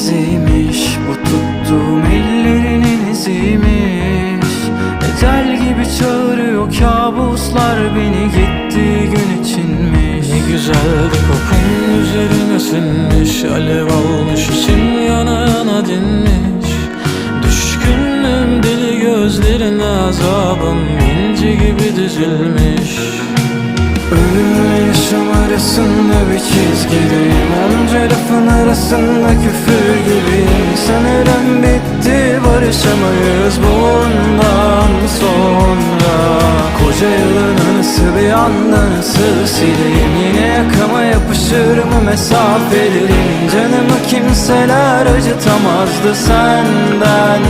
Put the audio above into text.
iziymiş Bu tuttuğum ellerinin iziymiş. Ecel gibi çağırıyor kabuslar beni gittiği gün içinmiş. Ne güzeldi kokun üzerine sinmiş Alev almış içim yana yana dinmiş. Düşkünüm deli gözlerine azabım inci gibi dizilmiş. Ölümle yaşam arasında bir çizgideyim arasında küfür gibiyim Sanırım bitti barışamayız bundan sonra. Koca yılın anısı bir anda nasıl sileyim? Yine yakama yapışır mı mesafelerin? Canımı kimseler acıtamazdı senden